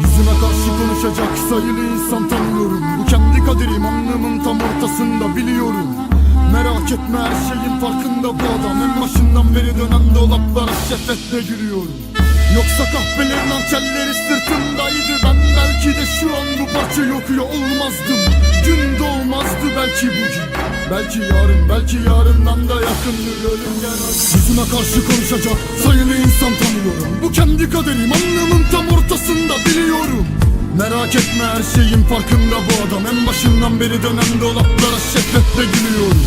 Yüzüme karşı konuşacak sayılı insan tanıyorum. Bu kendi kaderim anlamım tam ortasında biliyorum. Merak etme her şeyin farkında bu adam. En başından beri dönen dolaplara şefetle gülüyorum. Yoksa kahvelerin hançerleri sırtımdaydı. Ben belki de şu an bu parçayı okuyor olmazdım. Gün doğmazdı belki bugün. Belki yarın, belki yarından da yakındır ölüm Yüzüme karşı konuşacak sayılı insan tanıyorum. Bu kendi kaderim anlamın biliyorum Merak etme her şeyin farkında bu adam. En başından beri dönen dolaplara şefetle gülüyorum.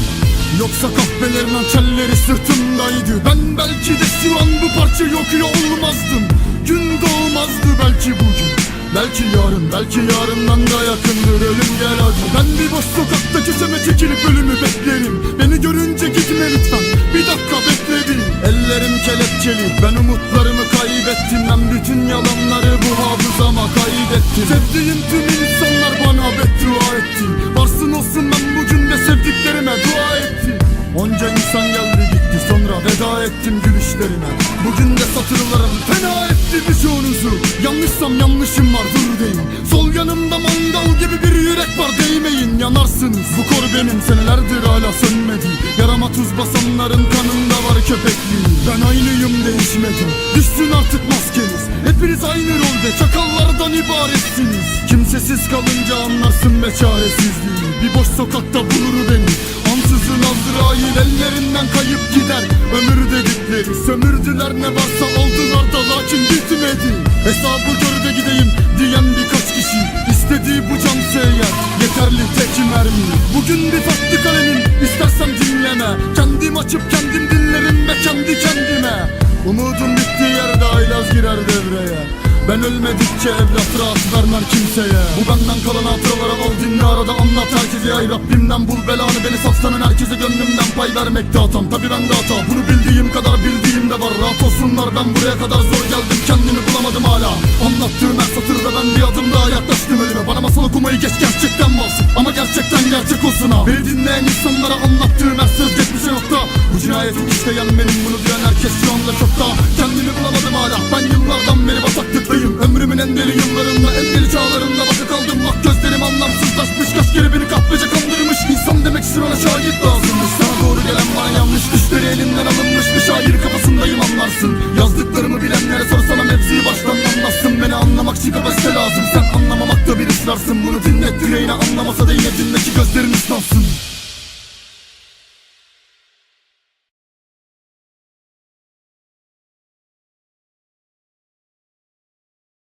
Yoksa kahvelerin hançerleri sırtımdaydı. Ben belki de şu an bu parçayı okuyor olmazdım. Gün doğmazdı belki bugün. Belki yarın, belki yarından da yakındır. Ölüm gel hadi. Ben bir boş sokakta köşeme çekilip ölümü beklerim. Beni görünce gitme lütfen, bir dakika bekle bir. Ellerim kelepçeli, ben umutlarımı kaybettim Ben bütün yalanları bu hafızama kaydettim. Sevdiğim tüm insanlar bana beddua etti. Varsın olsun ben bugün de sevdiklerime dua ettim. Onca insan geldi gitti sonra veda ettim gülüşlerime. Bugün de satırlarım fena etti birçoğunuzu Yanlışsam yanlışım var dur deyin. Sol yanımda mangal gibi bir yürek var değmeyin Yanarsınız bu kor benim senelerdir hala sönmedi. Yarama tuz basanların kanında var köpekliği. Ben aynıyım değişmedim Düşsün artık maskeniz. Hepiniz aynı rolde çakallardan ibaretsiniz. Kimsesiz kalınca anlarsın be çaresizliği. Bir boş sokakta bulur beni. Ansızın Azrail ellerinden kayıp gider. Ömür dedikleri sömürdüler ne varsa aldılar da lakin bitmedi. Hesabı gör de gideyim diyen Bugün bir farklı kalemim istersen dinleme. Kendim açıp kendim dinlerim ve kendi kendime. Umudum bittiği yerde aylaz girer devreye. Ben ölmedikçe evlat rahat vermem kimseye. Bu benden kalan hatıraları al dinle arada anlat herkese. Ay Rabbimden bul belanı beni saklanan herkese gönlümden pay vermekte hatam. Tabi ben de hata bunu bildiğim kadar bildiğim de var. Rahat olsunlar ben buraya kadar zor geldim kendimi bulamadım hala. Anlattığım her satırda ben bir anlattığım her söz geçmişe nokta Bu cinayeti işleyen benim bunu duyan herkes şu anda çokta. Kendimi bulamadım hala ben yıllardan beri bataklıktayım. Ömrümün en deli yıllarında en deli çağlarında Bakı kaldım. Bak gözlerim anlamsızlaşmış Kaç kere beni kahvece kandırmış. İnsan demek ona şahit lazımmış. Sana doğru gelen bana yanlış Düşleri elinden alınmış. Bir şair kafasındayım anlarsın. Yazdıklarımı bilenlere sorsana mevzuyu baştan anlatsın. Beni anlamak için kapasite lazım. Sen anlamamakta bir ıslarsın. Bunu dinlet yüreğine anlamasa da yine dinle ki gözlerin ıslansın